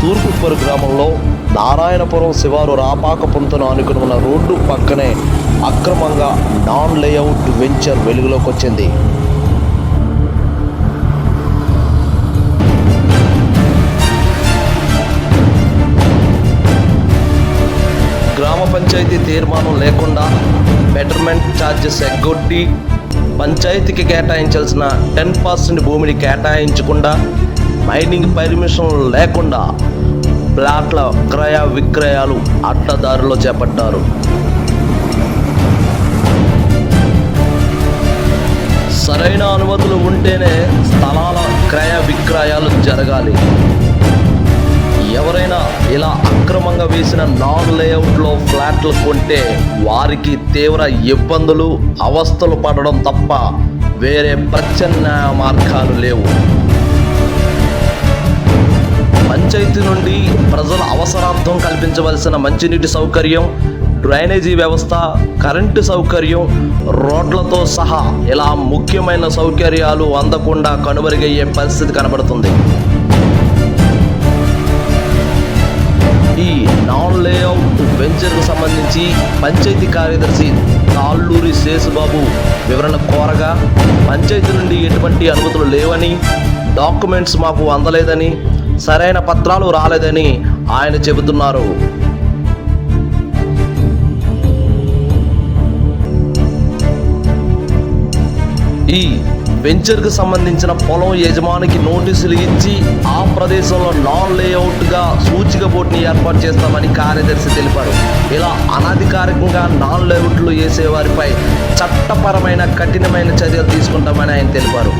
తూర్పుపరు గ్రామంలో నారాయణపురం శివారు రాపాక పొంతను ఆనుకుని ఉన్న రోడ్డు పక్కనే అక్రమంగా నాన్ లేఅవుట్ వెంచర్ వెలుగులోకి వచ్చింది. గ్రామ పంచాయతీ తీర్మానం లేకుండా బెటర్మెంట్ ఛార్జెస్ ఎగ్గొట్టి పంచాయతీకి కేటాయించాల్సిన టెన్ పర్సెంట్ భూమిని కేటాయించకుండా మైనింగ్ పర్మిషన్ లేకుండా ప్లాట్ల క్రయ విక్రయాలు అడ్డదారిలో చేపట్టారు. సరైన అనుమతులు ఉంటేనే స్థలాల క్రయ విక్రయాలు జరగాలి. ఎవరైనా ఇలా అక్రమంగా వేసిన నాన్ లేఅవుట్లో ఫ్లాట్లు కొంటే వారికి తీవ్ర ఇబ్బందులు అవస్థలు పడడం తప్ప వేరే ప్రత్యామ్నాయ మార్గాలు లేవు. పంచాయతీ నుండి ప్రజల అవసరార్థం కల్పించవలసిన మంచినీటి సౌకర్యం డ్రైనేజీ వ్యవస్థ కరెంటు సౌకర్యం రోడ్లతో సహా ఇలా ముఖ్యమైన సౌకర్యాలు అందకుండా కనుమరుగయ్యే పరిస్థితి కనబడుతుంది. ఈ నాన్ లేఅవుట్ వెంచర్కు సంబంధించి పంచాయతీ కార్యదర్శి తాళ్ళూరి శేషుబాబు వివరణ కోరగా పంచాయతీ నుండి ఎటువంటి అనుమతులు లేవని డాక్యుమెంట్స్ మాకు అందలేదని సరైన పత్రాలు రాలేదని ఆయన చెబుతున్నారు. ఈ వెంచర్కు సంబంధించిన పొలం యజమానికి నోటీసులు ఇచ్చి ఆ ప్రదేశంలో నాన్ లేఅవుట్గా సూచిక బోర్డుని ఏర్పాటు చేస్తామని కార్యదర్శి తెలిపారు. ఇలా అనధికారికంగా నాన్ లేఅవుట్లు వేసే వారిపై చట్టపరమైన కఠినమైన చర్యలు తీసుకుంటామని ఆయన తెలిపారు.